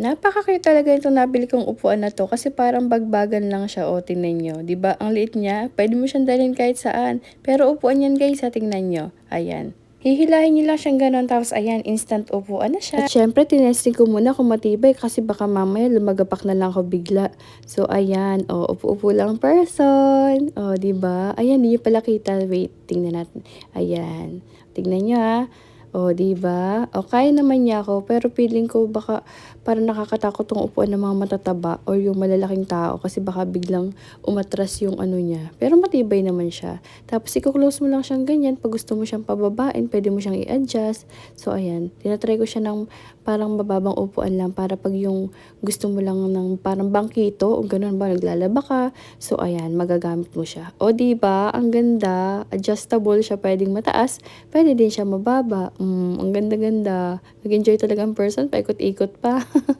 Napaka-cute talaga itong nabili kong upuan na to kasi parang bagbagan lang siya. O, tingnan nyo. ba Ang liit niya. Pwede mo siyang dalhin kahit saan. Pero upuan yan guys ha. Tingnan nyo. Ayan. Hihilahin nyo lang siyang ganon. Tapos ayan, instant upuan na siya. At syempre, tinesting ko muna kung matibay kasi baka mamaya lumagapak na lang ako bigla. So ayan. O, upo-upo lang person. O, 'di ba Ayan, hindi nyo pala kita. Wait, tingnan natin. Ayan. Tingnan nyo ha. O, di ba? O, kaya naman niya ako, pero feeling ko baka parang nakakatakot tong upuan ng mga matataba or yung malalaking tao kasi baka biglang umatras yung ano niya. Pero matibay naman siya. Tapos, i-close mo lang siyang ganyan. Pag gusto mo siyang pababain, pwede mo siyang i-adjust. So, ayan. Tinatry ko siya ng parang mababang upuan lang para pag yung gusto mo lang ng parang bangkito o ganun ba, naglalaba ka. So, ayan, magagamit mo siya. O, di ba? Ang ganda. Adjustable siya. Pwedeng mataas. Pwede din siya mababa. Mm, ang ganda-ganda. Nag-enjoy talaga ang person. Paikot-ikot pa.